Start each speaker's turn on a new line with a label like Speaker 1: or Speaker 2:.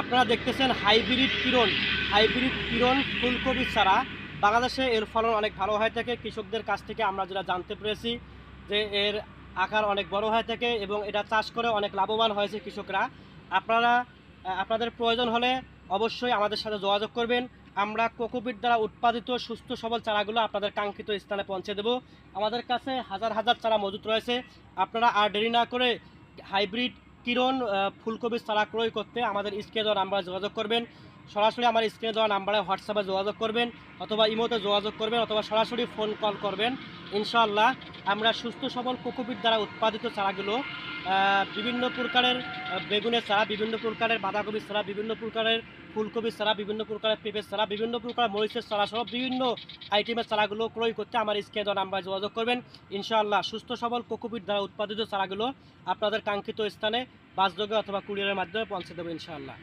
Speaker 1: আপনারা দেখতেছেন হাইব্রিড কিরণ হাইব্রিড কিরণ ফুলকপির চারা বাংলাদেশে এর ফলন অনেক ভালো হয়ে থাকে। কৃষকদের কাছ থেকে আমরা যেটা জানতে পেরেছি যে এর আকার অনেক বড় হয়ে থাকে এবং এটা চাষ করে অনেক লাভবান হয়েছে কৃষকরা। আপনারা, আপনাদের প্রয়োজন হলে অবশ্যই আমাদের সাথে যোগাযোগ করবেন। আমরা কোকোপিট দ্বারা উৎপাদিত সুস্থ সবল চারাগুলো আপনাদের কাঙ্ক্ষিত স্থানে পৌঁছে দেব। আমাদের কাছে হাজার হাজার চারা মজুত রয়েছে। আপনারা আর দেরি না করে হাইব্রিড কিরণ ফুলকপির চারা ক্রয় করতে আমাদের স্ক্রিনে দেওয়া নাম্বারে যোগাযোগ করবেন। সরাসরি আমার স্ক্রিনে দেওয়া নাম্বারে হোয়াটসঅ্যাপে যোগাযোগ করবেন অথবা ইমোতে যোগাযোগ করবেন অথবা সরাসরি ফোন কল করবেন। ইনশাআল্লাহ আমরা সুস্থ সবল কোকোপিট দ্বারা উৎপাদিত চারাগুলো বিভিন্ন প্রকারের বেগুনের চারা, বিভিন্ন প্রকারের বাঁধাকপির চারা, বিভিন্ন প্রকারের ফুলকপির চারা, বিভিন্ন প্রকারের পেঁপের চারা, বিভিন্ন প্রকার মরিচের চারা সহ বিভিন্ন আইটেমের চারাগুলো ক্রয় করতে আমার স্ক্রিনে দেওয়া নাম্বারে যোগাযোগ করবেন। ইনশাআল্লাহ সুস্থ, সবল কোকোপিট দ্বারা উৎপাদিত চারাগুলো আপনাদের কাঙ্ক্ষিত স্থানে, বাসযোগে অথবা কুরিয়ারের মাধ্যমে পৌঁছে দেবো ইনশাআল্লাহ।